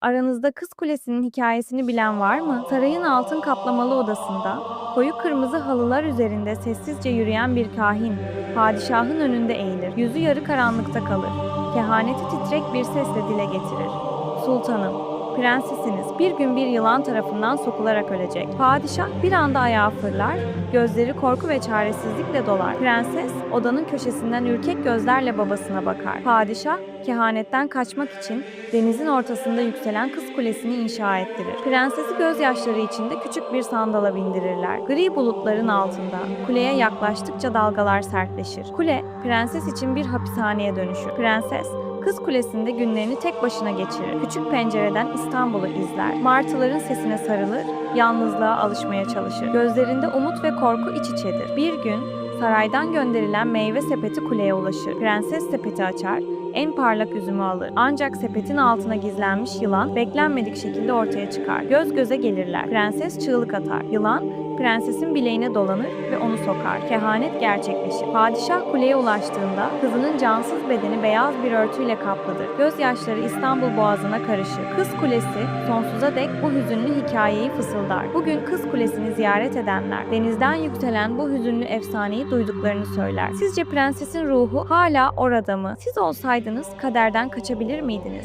Aranızda Kız Kulesi'nin hikayesini bilen var mı? Sarayın altın kaplamalı odasında, koyu kırmızı halılar üzerinde sessizce yürüyen bir kahin, padişahın önünde eğilir. Yüzü yarı karanlıkta kalır. Kehaneti titrek bir sesle dile getirir. Sultanım, prensesiniz bir gün bir yılan tarafından sokularak ölecek. Padişah bir anda ayağa fırlar, gözleri korku ve çaresizlikle dolar. Prenses odanın köşesinden ürkek gözlerle babasına bakar. Padişah kehanetten kaçmak için denizin ortasında yükselen kız kulesini inşa ettirir. Prensesi gözyaşları içinde küçük bir sandala bindirirler. Gri bulutların altında kuleye yaklaştıkça dalgalar sertleşir. Kule prenses için bir hapishaneye dönüşür. Prenses Kız Kulesi'nde günlerini tek başına geçirir. Küçük pencereden İstanbul'u izler. Martıların sesine sarılır, yalnızlığa alışmaya çalışır. Gözlerinde umut ve korku iç içedir. Bir gün saraydan gönderilen meyve sepeti kuleye ulaşır. Prenses sepeti açar, en parlak üzümü alır. Ancak sepetin altına gizlenmiş yılan beklenmedik şekilde ortaya çıkar. Göz göze gelirler. Prenses çığlık atar. Yılan prensesin bileğine dolanır ve onu sokar. Kehanet gerçekleşir. Padişah kuleye ulaştığında kızının cansız bedeni beyaz bir örtüyle kaplıdır. Gözyaşları İstanbul boğazına karışır. Kız Kulesi sonsuza dek bu hüzünlü hikayeyi fısıldar. Bugün Kız Kulesi'ni ziyaret edenler denizden yükselen bu hüzünlü efsaneyi duyduklarını söyler. Sizce prensesin ruhu hala orada mı? Siz olsaydınız kaderden kaçabilir miydiniz?